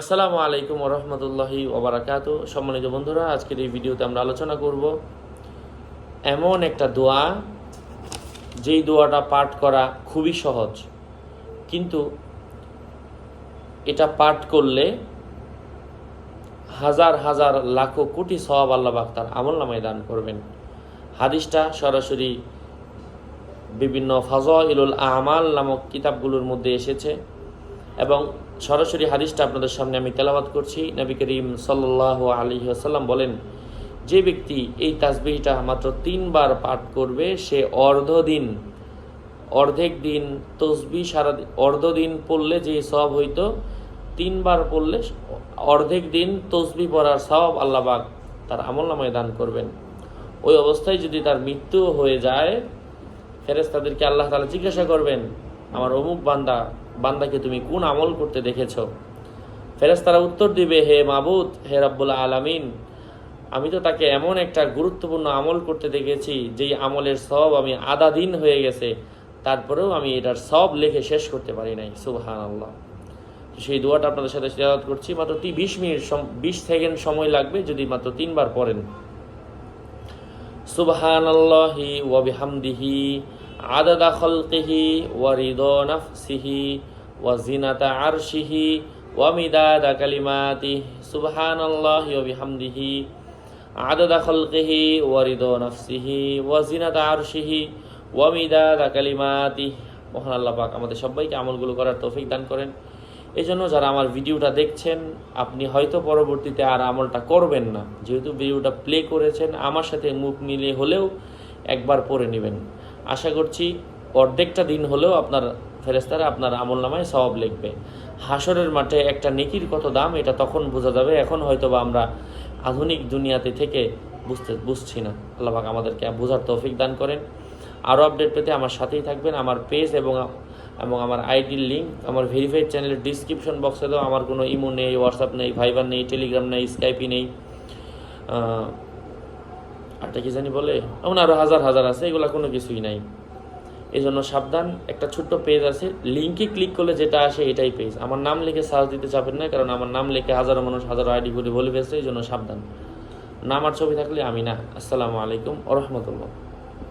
আসসালামু আলাইকুম রহমতুল্লাহি ওবরাকাত। সম্মানিত বন্ধুরা, আজকের এই ভিডিওতে আমরা আলোচনা করব এমন একটা দোয়া, যেই দোয়াটা পাঠ করা খুবই সহজ। কিন্তু এটা পাঠ করলে হাজার হাজার লাখো কোটি সওয়াব আল্লাহ পাক তার আমল নামায় দান করবেন। হাদিসটা সরাসরি বিভিন্ন ফজইলুল আমাল নামক কিতাবগুলোর মধ্যে এসেছে। এবং সরাসরি হাদিসটা আপনাদের সামনে আমি তেলাবাদ করছি। নবী করিম সাল্লাহ আলী আসাল্লাম বলেন, যে ব্যক্তি এই তাসবিহটা মাত্র তিনবার পাঠ করবে, সে অর্ধ দিন, অর্ধেক দিন তসবি সারা অর্ধ দিন পড়লে যে সব হইতো, তিনবার পড়লে অর্ধেক দিন তসবি পড়ার সব আল্লাহবাক তার আমল নামায় দান করবেন। ওই অবস্থায় যদি তার মৃত্যু হয়ে যায় ফেরেস তাদেরকে আল্লাহ তালা জিজ্ঞাসা করবেন, আমার অমুক বান্দা বান্দাকে তুমি কোন আমল করতে দেখেছ? ফেরেস তারা উত্তর দিবে, হে মাবুদ, হে রব্বুল্লা আলামিন, আমি তো তাকে এমন একটা গুরুত্বপূর্ণ আমল করতে দেখেছি, যেই আমলের সব আমি আধা দিন হয়ে গেছে, তারপরেও আমি এটার সব লেখে শেষ করতে পারি নাই। সুবহান আল্লাহ সেই দোয়াটা আপনাদের সাথে শেয়ার করছি। মাত্র বিশ মিনিট বিশ সেকেন্ড সময় লাগবে, যদি মাত্র তিনবার পড়েন। সুবহান আল্লাহি ওয়াবিহামদিহি আদাদা খলকিহি ওয়ারিদ নাফসিহি ওয়াজিনাতা আরশিহি ওয়ামিদাদা কালিমাতি সুবহান আল্লাহি ওয়াবিহামদিহি আদাদা খলকিহি ওয়ারিদ নাফসিহি ওয়াজিনাতা আরশিহি ওয়ামিদাদা কালিমাতি মহান আল্লাহ পাক আমাদের সবাইকে আমলগুলো করার তৌফিক দান করেন। এই জন্য যারা আমার ভিডিওটা দেখছেন, আপনি হয়তো পরবর্তীতে আর আমলটা করবেন না। যেহেতু ভিডিওটা প্লে করেছেন, আমার সাথে মুখ মিলিয়ে হলেও একবার পড়ে নেবেন। আশা করছি অর্ধেকটা দিন হলেও আপনার ফেরেস্তারা আপনার আমল নামায় সবাব লিখবে। হাসরের মাঠে একটা নেকির কত দাম, এটা তখন বোঝা যাবে। এখন হয়তো বা আমরা আধুনিক দুনিয়াতে থেকে বুঝতে বুঝছি না। আল্লাহ আমাদেরকে বোঝার তৌফিক দান করেন। আরও আপডেট পেতে আমার সাথেই থাকবেন। আমার পেজ এবং এবং আমার আইডির লিঙ্ক আমার ভেরিফাইড চ্যানেলের ডিসক্রিপশন বক্সে দাও আমার কোনো ইমো নেই হোয়াটসঅ্যাপ নেই ভাইবার নেই টেলিগ্রাম নেই স্কাইপি নেই। আরটা কি জানি বলে? এমন আরও হাজার হাজার আছে, এগুলো কোনো কিছুই নাই। এই জন্য সাবধান, একটা ছোট্ট পেজ আছে লিঙ্কে ক্লিক করলে যেটা আসে এটাই পেজ আমার নাম লিখে সার্চ দিতে চাপেন না, কারণ আমার নাম লিখে হাজারো মানুষ হাজারো আইডি করে বলে ফেলছে এই জন্য সাবধান। নাম আর ছবি থাকলে আমি না। আসসালামু আলাইকুম রহমতুল্লাহ।